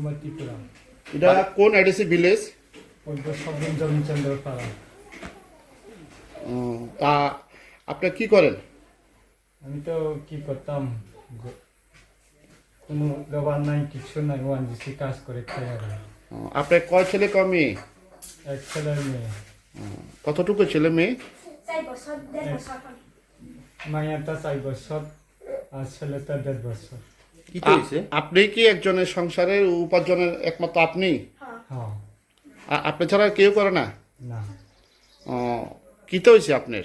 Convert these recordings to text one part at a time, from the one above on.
কুমার ত্রিপুরা। এটা কোন ADC village? সবিন জমিচন্দ্র পাড়া তা আপনি কি করেন? আমি তো কি করতাম? কোনো দোকান নাই কিছু নাই ওয়ান জিসি কাজ করে খাই আর আপনার কয় ছেলে কয় মেয়ে? এক ছেলে মেয়ে। কতটুকু ছেলে মেয়ে? মাইয়াটা চার বছর আর ছেলেটা দেড় বছর। কি তো হয়েছে আপনি কি একজনের সংসারের উপার্জনের একমাত্র আপনি? হ্যাঁ। আপনি ছাড়া কেউ করে না? না। কি তো হয়েছে আপনার?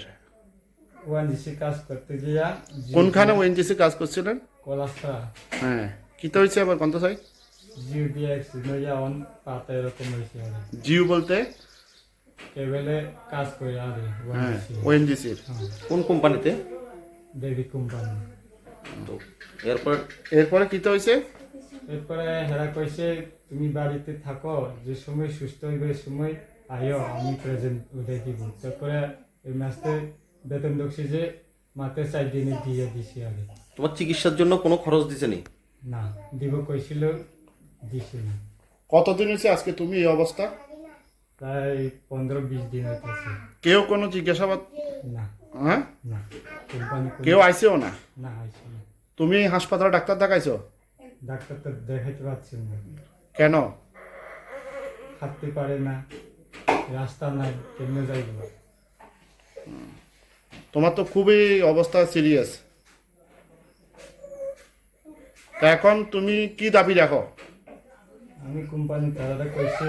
ওয়ান জিসি কাজ করতে গিয়া কোনখানে ওএনজিসি কাজ করছিলেন? কলাসা হ্যাঁ। কি তো হয়েছে আবার কন্ত চাই জিও দিয়ে অ্যাক্সিডেন্ট অন পাতা এরকম হয়েছে জিও বলতে? কেবলে কাজ করে আর ওয়ান হ্যাঁ। ওএনজিসির কোন কোম্পানিতে? দেবী কোম্পানি। তো এরপর এরপরে কি তো হয়েছে এরপরে হেরা কইছে তুমি বাড়িতে থাকো যে সময় সুস্থ হইবে সময় আইও আমি প্রেজেন্ট উঠে দিব। তারপরে এই মাসে বেতন দেখছি যে মাতে চার দিনে দিয়ে দিছি আগে তোমার চিকিৎসার জন্য কোনো খরচ দিছেনি না? দিব কইছিল দিছি না। কতদিন হয়েছে আজকে তুমি এই অবস্থা? প্রায় পনেরো বিশ দিন হইতেছে। কেউ কোনো জিজ্ঞাসাবাদ? না। হ্যাঁ? না কোম্পানি কেউ আইছেও না? না আইছে। না তুমি হাসপাতালে ডাক্তার দেখাইছো? ডাক্তার তো দেখাইতে পারছেন না। কেন? হাঁটতে পারে না রাস্তা নাই কেমনে যাইব? তোমার তো খুবই অবস্থা সিরিয়াস তা এখন তুমি কি দাবি রাখো? আমি কোম্পানি তারা কইছে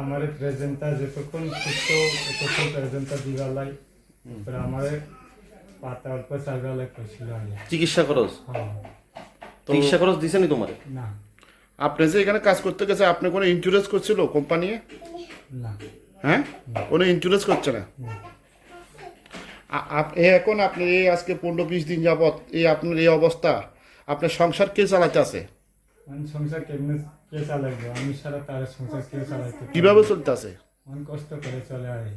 আমার প্রেজেন্টটা যতক্ষণ সুস্থ ততক্ষণ প্রেজেন্টটা দিবালাই তারপরে আমার পাতা অল্প চিকিৎসা খরচ? হ্যাঁ। চিকিৎসা খরচ দিছেনি তোমার না। আপনি যে এখানে কাজ করতে গেছে আপনি কোনো ইন্স্যুরেন্স করছিল কোম্পানি না। হ্যাঁ? কোনো ইন্স্যুরেন্স করছে না? এখন আপনি এই আজকে পনেরো বিশ দিন যাবত এই আপনার এই অবস্থা আপনার সংসার কে চালাতে আছে? সংসার কেমনে কে চালাইবো? আমি সারা তার সংসার চালাইতে কীভাবে চলতে আছে? অনেক কষ্ট করে চলে আরে